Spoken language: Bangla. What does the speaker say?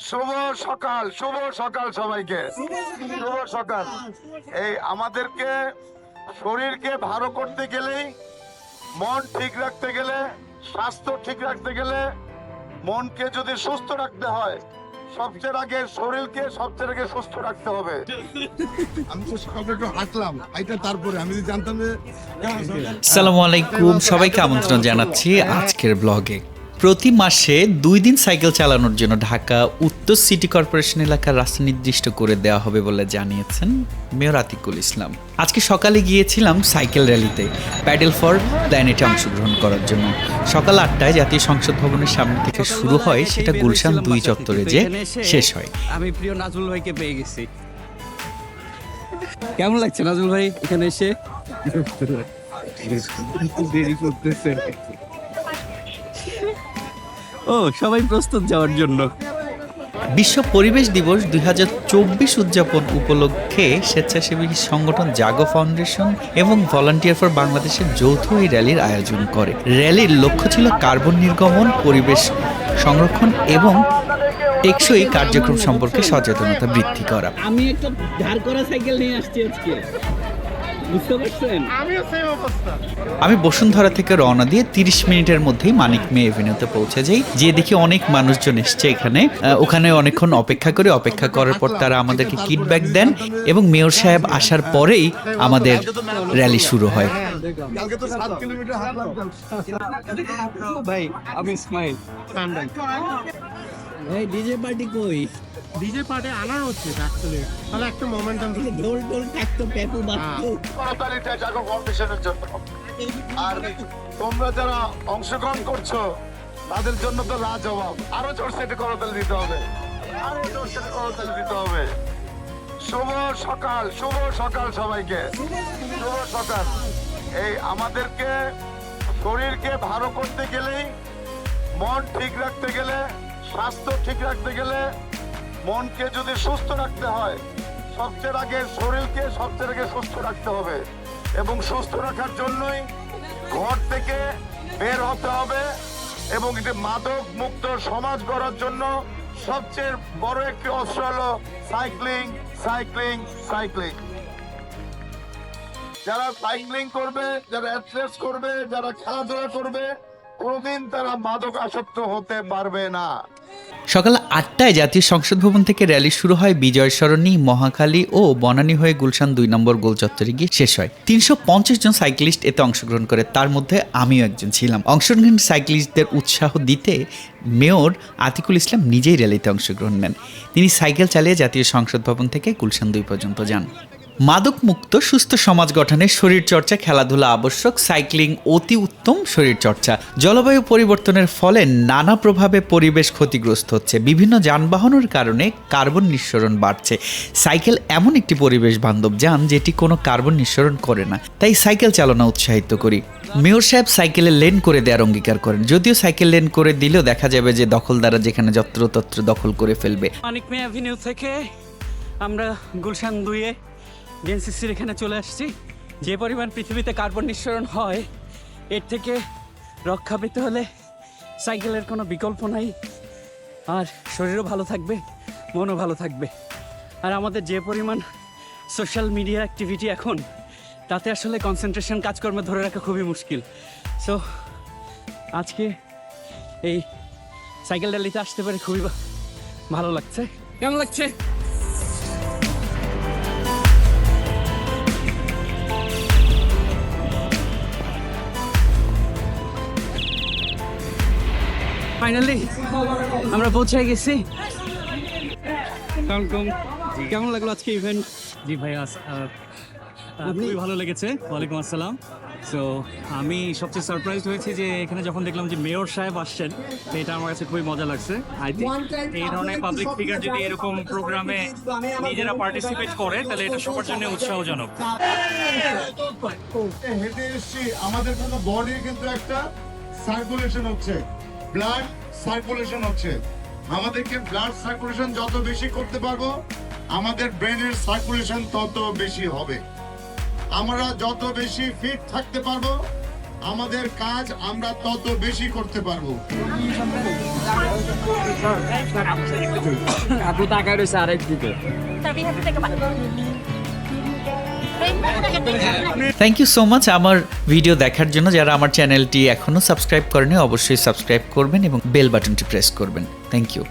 শুভ সকাল শুভ সকাল সবাইকে। শুভ সকাল। এই আমাদেরকে শরীরকে ভালো করতে গেলেই মন ঠিক রাখতে গেলে স্বাস্থ্য ঠিক রাখতে গেলে মনকে যদি সুস্থ রাখতে হয় সবচেয়ে আগে শরীরকে সবচেয়ে আগে সুস্থ রাখতে হবে। আমি তো সকালে একটু হাঁটলাম এটা তারপরে আমি যদি জানতাম যে সালামু আলাইকুম সবাইকে আমন্ত্রণ জানাচ্ছি আজকের ব্লগে। প্রতি মাসে দুই দিন সাইকেল চালানোর জন্য ঢাকা উত্তর সিটি কর্পোরেশন এলাকার রাস্তা নির্দিষ্ট করে দেওয়া হবে বলে জানিয়েছেন মেয়র আতিকুল ইসলাম। আজকে সকালে গিয়েছিলাম সাইকেল র্যালিতে প্যাডেল ফর প্ল্যানেটে অংশগ্রহণ করার জন্য। সকাল আটটায় জাতীয় সংসদ ভবনের সামনে থেকে শুরু হয় সেটা গুলশান দুই চত্বরে যে শেষ হয়। আমি প্রিয় নাজমুল ভাইকে পেয়ে গেছি। কেমন লাগছে নাজমুল ভাই এখানে এসে? দেরি করতেছে। ও সবাই প্রস্তুত যাওয়ার জন্য। বিশ্ব পরিবেশ দিবস দুই হাজার চব্বিশ উদযাপন উপলক্ষে স্বেচ্ছাসেবী সংগঠন জাগো ফাউন্ডেশন এবং ভলান্টিয়ার ফর বাংলাদেশের যৌথ এই র্যালির আয়োজন করে। র্যালির লক্ষ্য ছিল কার্বন নির্গমন পরিবেশ সংরক্ষণ এবং টেকসই কার্যক্রম সম্পর্কে সচেতনতা বৃদ্ধি করা। আমি একটা ধার করা সাইকেল নিয়ে আসছি আজকে। আমি বসুন্ধরা থেকে রওনা দিয়ে তিরিশ মিনিটের মধ্যেই মানিক মে এভিনিউতে পৌঁছে যাই। যে দেখি অনেক মানুষজন এসছে এখানে। ওখানে অনেকক্ষণ অপেক্ষা করে অপেক্ষা করার পর তারা আমাদেরকে কিডব্যাক দেন এবং মেয়র সাহেব আসার পরেই আমাদের র্যালি শুরু হয়। কালকে তো সাত কিলোমিটার হাঁটলাম। ভাই আমি স্মাইল ভাই ডিজে পার্টি কই? ডিজে পার্টে আনার হচ্ছে অ্যাকচুয়ালি তাহলে একটা মোমেন্টাম ঢোল ঢোল থাকতো পেপু বাজতো করতালিটা জাগো ফাউন্ডেশনের জন্য। আর তোমরা যারা অংশগ্রহণ করছ তাদের জন্য তো লাজবাব আরও জোর সেটে করতালি দিতে হবে। আরও জোর সেটে করতালি দিতে হবে। শুভ সকাল শুভ সকাল সবাইকে। শুভ সকাল। এই আমাদেরকে শরীরকে ভালো করতে গেলেই মন ঠিক রাখতে গেলে স্বাস্থ্য ঠিক রাখতে গেলে মনকে যদি সুস্থ রাখতে হয়, সবচেয়ে আগে শরীরকে সবচেয়ে আগে সুস্থ রাখতে হবে এবং সুস্থ রাখার জন্যই ঘর থেকে বের হতে হবে এবং একটি মাদক মুক্ত সমাজ গড়ার জন্য সবচেয়ে বড় একটি অস্ত্র হলো সাইক্লিং সাইক্লিং সাইক্লিং। যারা সাইক্লিং করবে, যারা অ্যাথলেটস করবে, যারা খেলাধুলা করবে কোনোদিন তারা মাদক আসক্ত হতে পারবে না। সকাল আটটায় জাতীয় সংসদ ভবন থেকে র্যালি শুরু হয় বিজয় সরণি, মহাখালী ও বনানী হয়ে গুলশান দুই নম্বর গোল চত্বরে গিয়ে শেষ হয়। তিনশো পঞ্চাশ জন সাইক্লিস্ট এতে অংশগ্রহণ করে, তার মধ্যে আমিও একজন ছিলাম। অংশগ্রহণ সাইক্লিস্টদের উৎসাহ দিতে মেয়র আতিকুল ইসলাম নিজেই র্যালিতে অংশগ্রহণ নেন। তিনি সাইকেল চালিয়ে জাতীয় সংসদ ভবন থেকে গুলশান দুই পর্যন্ত যান। মাদক মুক্ত সুস্থ সমাজ গঠনে শরীরচর্চা, খেলাধুলা, আবশ্যক, সাইক্লিং অতি উত্তম শরীরচর্চা। জলবায়ু পরিবর্তনের ফলে নানা প্রভাবে পরিবেশ ক্ষতিগ্রস্ত হচ্ছে। বিভিন্ন যানবাহনের কারণে কার্বন নিঃসরণ বাড়ছে। সাইকেল এমন একটি পরিবেশ বান্ধব যান যেটি কোনো কার্বন নিঃসরণ করে না। তাই সাইকেল চালানো উৎসাহিত করি। মেয়র সাহেব সাইকেলে লেন করে দেওয়ার অঙ্গীকার করেন। যদিও সাইকেল লেন করে দিলেও দেখা যাবে যে দখলদারা যেখানে যত্রতত্র দখল করে ফেলবে। মানিক মে অ্যাভিনিউ থেকে আমরা গুলশান দুইয়ে ডিএনসিসির এখানে চলে আসছি। যে পরিমাণ পৃথিবীতে কার্বন নিঃসরণ হয়, এর থেকে রক্ষা পেতে হলে সাইকেলের কোনো বিকল্প নাই। আর শরীরও ভালো থাকবে, মনও ভালো থাকবে। আর আমাদের যে পরিমাণ সোশ্যাল মিডিয়া অ্যাক্টিভিটি এখন, তাতে আসলে কনসেন্ট্রেশন কাজকর্মে ধরে রাখা খুবই মুশকিল। সো আজকে এই সাইকেল র্যালিতে আসতে পারে খুবই ভালো লাগছে। কেমন লাগছে? ফাইনালি আমরা পৌঁছে গেছি। কেমন লাগল আজকে ইভেন্ট জি ভাই খুবই ভালো লেগেছে। ওয়ালাইকুম আসসালাম। সো আমি সবচেয়ে সারপ্রাইজ হয়েছি যে এখানে যখন দেখলাম যে মেয়র সাহেব আসছেন তো এটা আমার কাছে খুবই মজা লাগছে। আই থিঙ্ক এই ধরনের পাবলিক ফিগার যদি এরকম প্রোগ্রামে নিজেরা পার্টিসিপেট করে তাহলে এটা সবার জন্য উৎসাহজনক। হেঁটে এসছি। আমাদের বডি কিন্তু একটা সার্কুলেশন হচ্ছে। ব্লাড সার্কুলেশন হচ্ছে। আমাদেরকে ব্লাড সার্কুলেশন যত বেশি করতে পারব আমাদের ব্রেনের সার্কুলেশন তত বেশি হবে। আমরা যত বেশি ফিট থাকতে পারব আমাদের কাজ আমরা তত বেশি করতে পারব। আপু তাকায় রয়েছে আরেক থ্যাংক ইউ সো মাচ আমার ভিডিও দেখার জন্য যারা আমার চ্যানেলটি এখনও সাবস্ক্রাইব করেনি, অবশ্যই সাবস্ক্রাইব করবেন এবং বেল বাটনটি প্রেস করবেন। Thank you